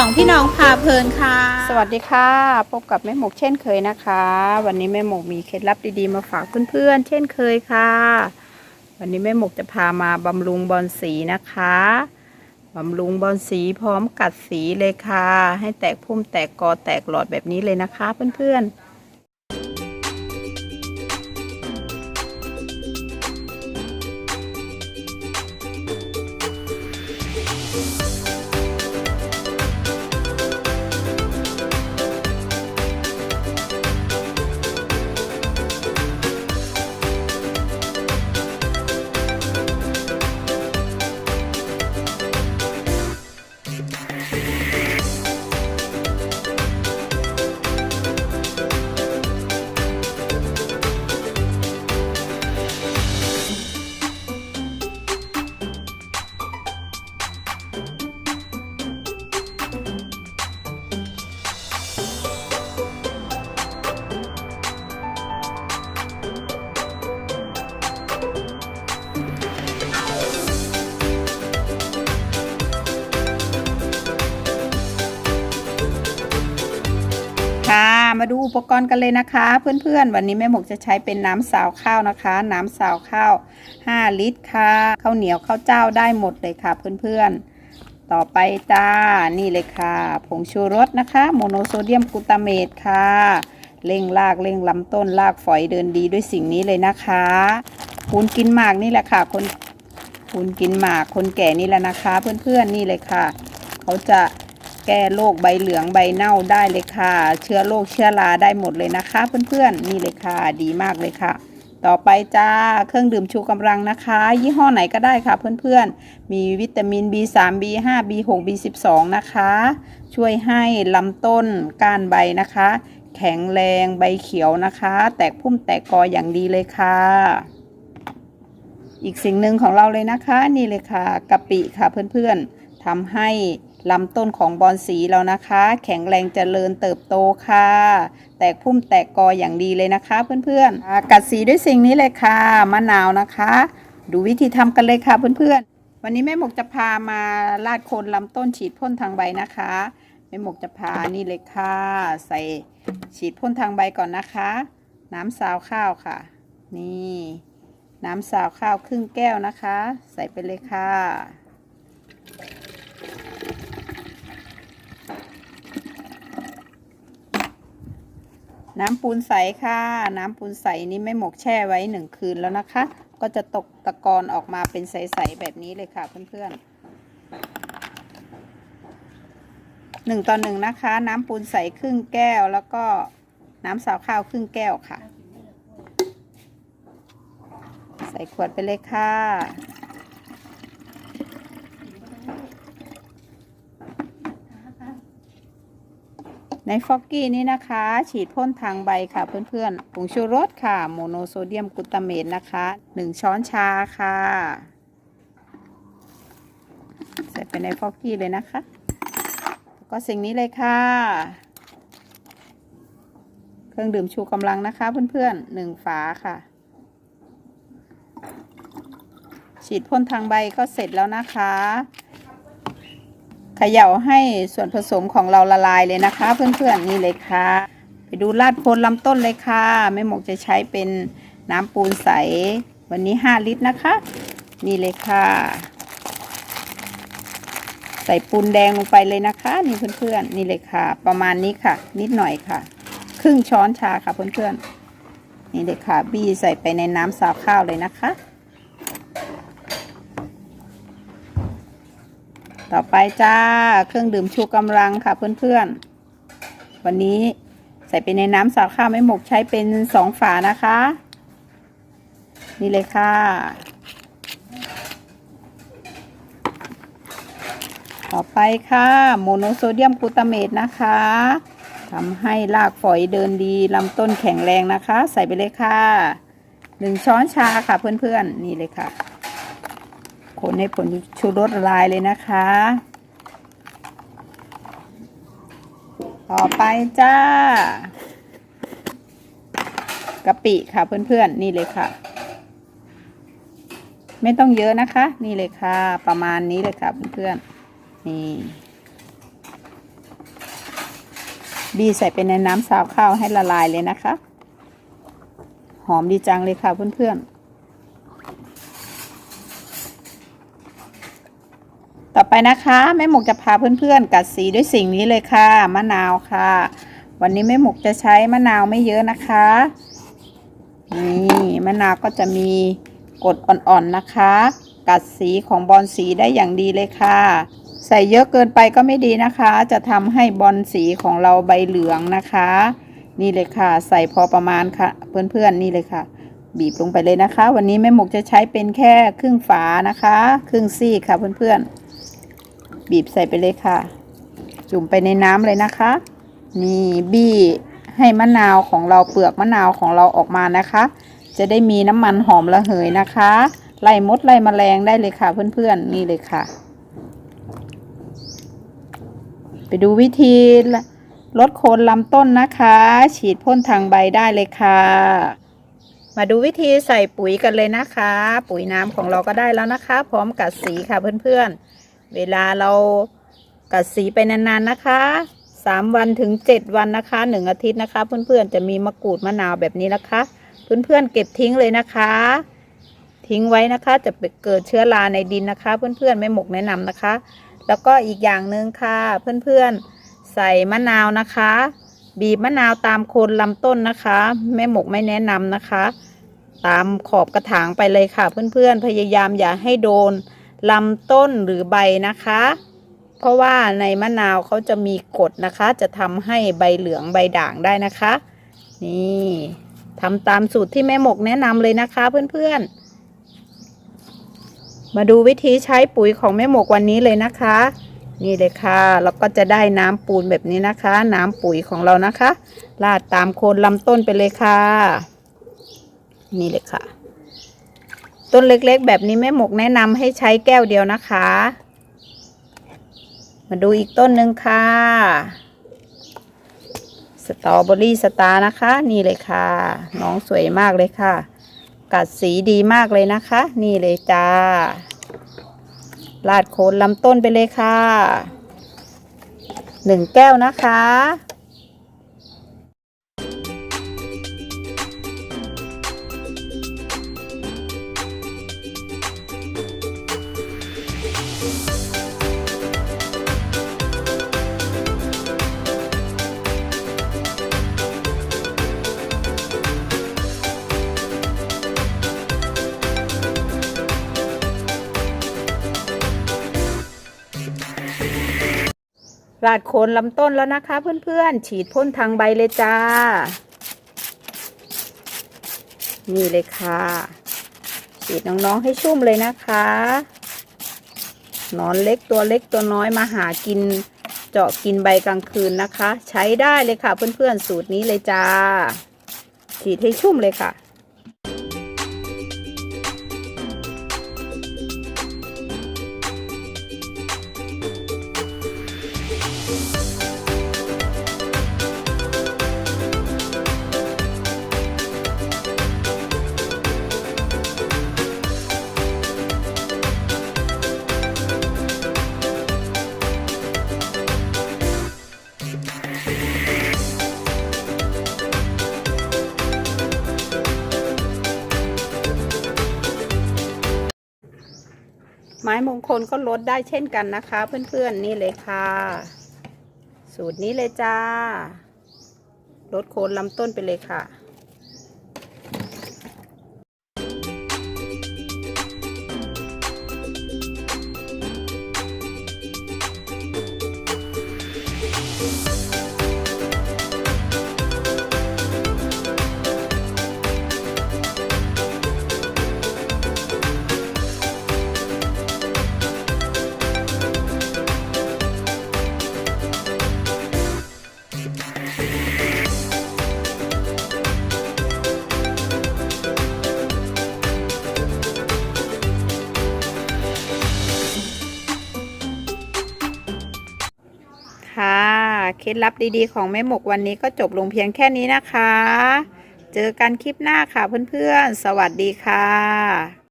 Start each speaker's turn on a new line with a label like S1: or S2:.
S1: องพี่น้องพาเพลินค่ะ
S2: สวัสดีค่ะ พบกับแม่หมกเช่นเคยนะคะ วันนี้แม่หมกมีเคล็ดลับดีๆมาฝากเพื่อนๆเช่นเคยค่ะ วันนี้แม่หมกจะพามาบำรุงบอลสีนะคะบำรุงบอลสีพร้อมกัดสีเลยค่ะ ให้แตกพุ่มแตกกอแตกหลอดแบบนี้เลยนะคะเพื่อนๆ มาดูอุปกรณ์กันเลยนะคะ เพื่อนๆ วันนี้แม่หมกจะใช้เป็นน้ำสาวข้าวนะคะ น้ำสาวข้าว 5 ลิตรค่ะข้าวเหนียวข้าวเจ้าได้หมดเลยค่ะเพื่อนๆ ต่อไปจ้านี่เลยค่ะ ผงชูรสนะคะ โมโนโซเดียมกลูตาเมตค่ะเร่งรากเร่งลำต้นรากฝอยเดินดีด้วยสิ่งนี้เลยนะคะคุณกินหมากนี่แหละค่ะ คนคุณกินหมากคนแก่นี่แหละนะคะ เพื่อนๆนี่เลยค่ะ เขาจะ แก้โรคใบเหลืองใบเน่าได้เลยค่ะ เชื้อโรคเชื้อราได้หมดเลยนะคะ เพื่อนๆนี่เลยค่ะ ดีมากเลยค่ะ ต่อไปจ้าเครื่องดื่มชูกำลังนะคะ ยี่ห้อไหนก็ได้ค่ะเพื่อนๆ มีวิตามิน B3 B5 B6 B12 นะคะ ช่วยให้ลำต้นก้านใบนะคะ แข็งแรงใบเขียวนะคะ แตกพุ่มแตกกออย่างดีเลยค่ะอีกสิ่งหนึ่งของเราเลยนะคะ นี่เลยค่ะกะปิค่ะเพื่อนๆทำให้ ลำต้นของบอนสีเรานะคะ แข็งแรงเจริญเติบโตค่ะ แตกพุ่มแตกกออย่างดีเลยนะคะเพื่อนๆกัดสีด้วยสิ่งนี้เลยค่ะมะนาวนะคะ ดูวิธีทำกันเลยค่ะเพื่อนๆ วันนี้แม่หมกจะพามาลาดโคนลำต้นฉีดพ่นทางใบนะคะแม่หมกจะพานี่เลยค่ะ ใส่ฉีดพ่นทางใบก่อนนะคะ น้ำซาวข้าวค่ะ นี่น้ำสาวข้าวครึ่งแก้วนะคะ ใส่ไปเลยค่ะ น้ำปูนใสค่ะ น้ำปูนใสนี้ไม่หมกแช่ไว้หนึ่งคืนแล้วนะคะ ก็จะตกตะกอนออกมาเป็นใสๆแบบนี้เลยค่ะเพื่อนๆหนึ่งต่อหนึ่งนะคะ น้ำปูนใสครึ่งแก้ว แล้วก็น้ำสาวข้าวครึ่งแก้วค่ะ ใส่ขวดไปเลยค่ะ ในฟอกกี้นี้นะคะ ฉีดพ่นทางใบค่ะเพื่อนๆผงชูรสค่ะ โมโนโซเดียมกลูตาเมตนะคะ 1 ช้อนชาค่ะ ใส่ไปในฟอกกี้เลยนะคะ แล้วก็สิ่งนี้เลยค่ะ เครื่องดื่มชูกำลังนะคะเพื่อนๆหนึ่งฝาค่ะ ฉีดพ่นทางใบก็เสร็จแล้วนะคะ เขย่าให้ส่วนผสมของเราละลายเลยนะคะ เพื่อนๆนี่เลยค่ะ ไปดูลาดโคนลำต้นเลยค่ะแม่หมกจะใช้เป็นน้ำปูนใส วันนี้ 5 ลิตรนะคะ นี่เลยค่ะ ใส่ปูนแดงลงไปเลยนะคะ นี่เพื่อนๆนี่เลยค่ะ ประมาณนี้ค่ะ นิดหน่อยค่ะ ครึ่งช้อนชาค่ะเพื่อนๆนี่เลยค่ะ บี้ใส่ไปในน้ำสาวข้าวเลยนะคะ ต่อไปจ้าเครื่องดื่มชูกำลังค่ะเพื่อนๆ วันนี้ใส่ไปในน้ำสาข้าวไม่หมกใช้เป็นสองฝานะคะ นี่เลยค่ะ ต่อไปค่ะโมโนโซเดียมกลูตาเมตนะคะทำให้รากฝอยเดินดีลำต้นแข็งแรงนะคะ ใส่ไปเลยค่ะหนึ่งช้อนชาค่ะเพื่อนๆ นี่เลยค่ะ คนให้ผลชูรสละลายเลยนะคะ ต่อไปจ้ากะปิค่ะเพื่อนๆ นี่เลยค่ะ ไม่ต้องเยอะนะคะ นี่เลยค่ะ ประมาณนี้เลยค่ะเพื่อนๆ นี่บีใส่ไปในน้ำซาวข้าวให้ละลายเลยนะคะ หอมดีจังเลยค่ะเพื่อนๆ ต่อ ไปนะคะแม่หมกจะพาเพื่อนๆกัดสีด้วยสิ่งนี้เลยค่ะมะนาวค่ะ วันนี้แม่หมกจะใช้มะนาวไม่เยอะนะคะนี่มะนาวก็จะมีกดอ่อนๆนะคะ กัดสีของบอลสีได้อย่างดีเลยค่ะ ใส่เยอะเกินไปก็ไม่ดีนะคะ จะทำให้บอลสีของเราใบเหลืองนะคะ นี่เลยค่ะ ใส่พอประมาณค่ะ เพื่อนๆนี่เลยค่ะบีบลงไปเลยนะคะ วันนี้แม่หมกจะใช้เป็นแค่ครึ่งฝานะคะ ครึ่งซี่ค่ะเพื่อนๆ บีบใส่ไปเลยค่ะ จุ่มไปในน้ำเลยนะคะ นี่บี้ให้มะนาวของเราเปลือกมะนาวของเราออกมานะคะ จะได้มีน้ำมันหอมระเหยนะคะ ไล่มดไล่มแมลงได้เลยค่ะเพื่อนๆนี่เลยค่ะ ไปดูวิธีลดโคนลำต้นนะคะ ฉีดพ่นทางใบได้เลยค่ะ มาดูวิธีใส่ปุ๋ยกันเลยนะคะ ปุ๋ยน้ำของเราก็ได้แล้วนะคะ พร้อมกัดสีค่ะเพื่อนๆ เวลาเรากัดสีไปนานๆนะคะสามวันถึงเจ็ดวันนะคะหนึ่งอาทิตย์นะคะ เพื่อนๆจะมีมะกรูดมะนาวแบบนี้นะคะ เพื่อนๆเก็บทิ้งเลยนะคะ ทิ้งไว้นะคะจะเกิดเชื้อราในดินนะคะ เพื่อนๆไม่หมกแนะนำนะคะ แล้วก็อีกอย่างหนึ่งค่ะ เพื่อนๆใส่มะนาวนะคะ บีบมะนาวตามโคนลำต้นนะคะ แม่หมกไม่แนะนำนะคะ ตามขอบกระถางไปเลยค่ะ เพื่อนๆพยายามอย่าให้โดน ลำต้นหรือใบนะคะ เพราะว่าในมะนาวเขาจะมีกรดนะคะ จะทำให้ใบเหลืองใบด่างได้นะคะ นี่ทำตามสูตรที่แม่หมกแนะนำเลยนะคะเพื่อนๆ มาดูวิธีใช้ปุ๋ยของแม่หมกวันนี้เลยนะคะ นี่เลยค่ะเราก็จะได้น้ำปูนแบบนี้นะคะ น้ำปุ๋ยของเรานะคะราดตามโคนลำต้นไปเลยค่ะ นี่เลยค่ะ ต้นเล็กๆ แบบนี้แม่หมกแนะนำให้ใช้แก้วเดียวนะคะ มาดูอีกต้นหนึ่งค่ะ สตรอเบอรี่สตาร์นะคะ นี่เลยค่ะ น้องสวยมากเลยค่ะ กัดสีดีมากเลยนะคะ นี่เลยจ้า ลาดโคนลำต้นไปเลยค่ะหนึ่งแก้วนะคะ ราดโคนลำต้นแล้วนะคะ เพื่อนๆ ฉีดพ่นทางใบเลยจ้า นี่เลยค่ะ ฉีดน้องๆให้ชุ่มเลยนะคะหนอนเล็กตัวเล็กตัวน้อยมาหากิน เจาะกินใบกลางคืนนะคะ ใช้ได้เลยค่ะเพื่อนๆสูตรนี้เลยจ้า ฉีดให้ชุ่มเลยค่ะ งคลก็ลดได้เช่นกันนะคะ เพื่อนๆนี่เลยค่ะ สูตรนี้เลยจ้าลดโคนลำต้นไปเลยค่ะค่ะ ล็ดลับดีๆของแม่หมกวันนี้ก็จบลงเพียงแค่นี้นะคะ เจอกันคลิปหน้าค่ะเพื่อนๆ สวัสดีค่ะ